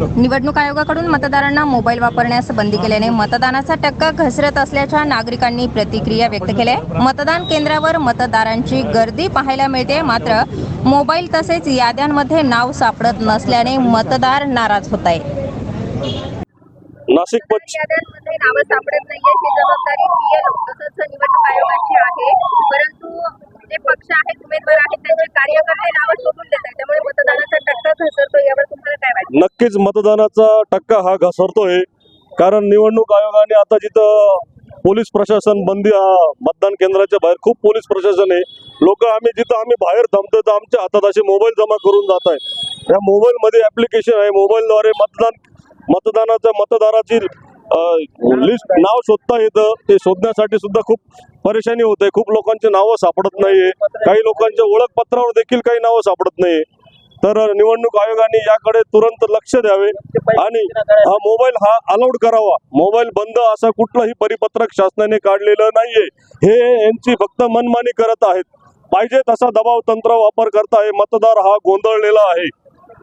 निवडणूक आयोगाकडून मतदारांना मोबाईल वापरण्यास बंदी केल्याने मतदानाचा टक्का घसरत असल्याच्या नागरिकांनी प्रतिक्रिया व्यक्त केल्या. मतदान केंद्रावर मतदारांची गर्दी पाहायला मिळते मात्र मोबाईल तसेच याद्यांमध्ये नाव सापडत नसल्याने मतदार नाराज होत आहे नाशिक याद्यांमध्ये नावं सापडत नाहीये ही जबाबदारी पीएलओ तसंच निवडणूक आयोगाची आहे. परंतु जे पक्ष आहेत उमेदवार आहेत त्यांचे कार्यकर्ते नावं शोधून देत आहेत. त्यामुळे मतदानाचा टक्का घसरतो यावर नक्कीच मतदानाचा टक्का हा घसरतोय. कारण निवडणूक आयोगाने आता जिथं पोलीस प्रशासन बंदी मतदान केंद्राच्या बाहेर खूप पोलीस प्रशासन आहे. लोक आम्ही जिथं आम्ही बाहेर थांबतोय तर आमच्या हातात असे मोबाईल जमा करून जात आहे या मोबाईलमध्ये ऍप्लिकेशन आहे. मोबाईलद्वारे मतदान मतदानाच्या मतदाराची लिस्ट नाव शोधता येतं. ते शोधण्यासाठी सुद्धा खूप परेशानी होते खूप लोकांची नावं सापडत नाहीये. काही लोकांच्या ओळखपत्रावर देखील काही नावं सापडत नाहीये. तर निवडणूक आयोगाने याकडे तुरंत लक्ष द्यावे आणि हा मोबाईल हा अलाउड करावा. मोबाईल बंद असा कुठलंही परिपत्रक शासनाने काढलेलं नाहीये. हे यांची फक्त मनमानी करत आहेत. पाहिजे तसा दबाव तंत्र वापर करताय मतदार हा गोंधळलेला आहे.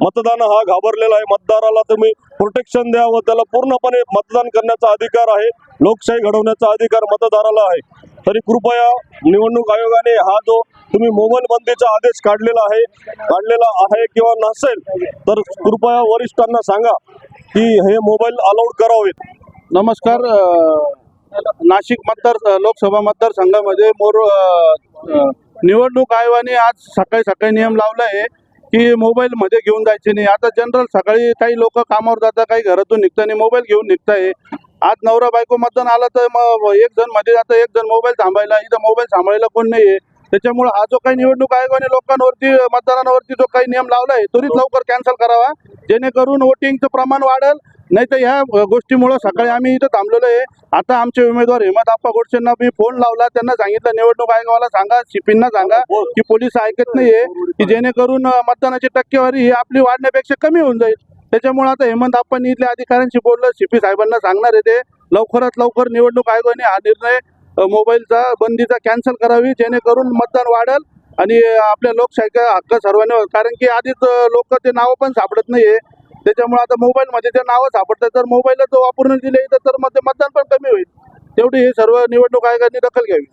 मतदान हा घाबरलेला आहे. मतदाराला तुम्ही प्रोटेक्शन द्या व त्याला पूर्णपणे मतदान करण्याचा अधिकार आहे. लोकशाही घडवण्याचा अधिकार मतदाराला आहे. तरी कृपया निवडणूक आयोगाने हा जो तुम्ही मोबाईल बंदीचा आदेश काढलेला आहे काढलेला आहे किंवा नसेल तर कृपया वरिष्ठांना सांगा की हे मोबाईल अलाउड करावेत. नमस्कार नाशिक मतदार लोकसभा मतदारसंघामध्ये मोर निवडणूक आयोगाने आज सकाळी सकाळी नियम लावला आहे. की मोबाईल मध्ये घेऊन जायचे नाही. आता जनरल सकाळी काही लोक कामावर जातात काही घरातून निघताना मोबाईल घेऊन निघताय. आज नवरा बायको मतदान आलं तर मग एक जणमध्ये जातं एक जण मोबाईल थांबायला इथं मोबाईल सांभाळायला कोण नाहीये. त्याच्यामुळे हा जो काही निवडणूक आयोगाने लोकांवरती मतदारांवरती जो काही नियम लावला आहे त्वरित लवकर कॅन्सल करावा. जेणेकरून वोटिंगचं प्रमाण वाढेल. नाही तर ह्या गोष्टीमुळे सकाळी आम्ही इथं थांबलेलो आहे. आता आमचे उमेदवार हेमंत आप्पा गोडसेंना मी फोन लावला. त्यांना सांगितलं निवडणूक आयोगाला सांगा शिपींना सांगा की पोलीस ऐकत नाहीये की जेणेकरून मतदानाची टक्केवारी ही आपली वाढण्यापेक्षा कमी होऊन जाईल. त्याच्यामुळे आता हेमंत आप्पांनी इथल्या अधिकाऱ्यांशी बोललं सीपी साहेबांना सांगणार आहे ते. लवकरात लवकर निवडणूक आयोगाने हा निर्णय मोबाईलचा बंदीचा कॅन्सल करावी जेणेकरून मतदान वाढेल आणि आपल्या लोकशाहीचा हक्क सर्वांनी कारण की आधीच लोक ते नावं पण सापडत नाहीये. त्याच्यामुळे आता मोबाईलमध्ये ते नावं सापडतात तर मोबाईलच वापरून दिले तर मग ते मतदान पण कमी होईल. तेवढी हे सर्व निवडणूक आयोगाने दखल घ्यावी.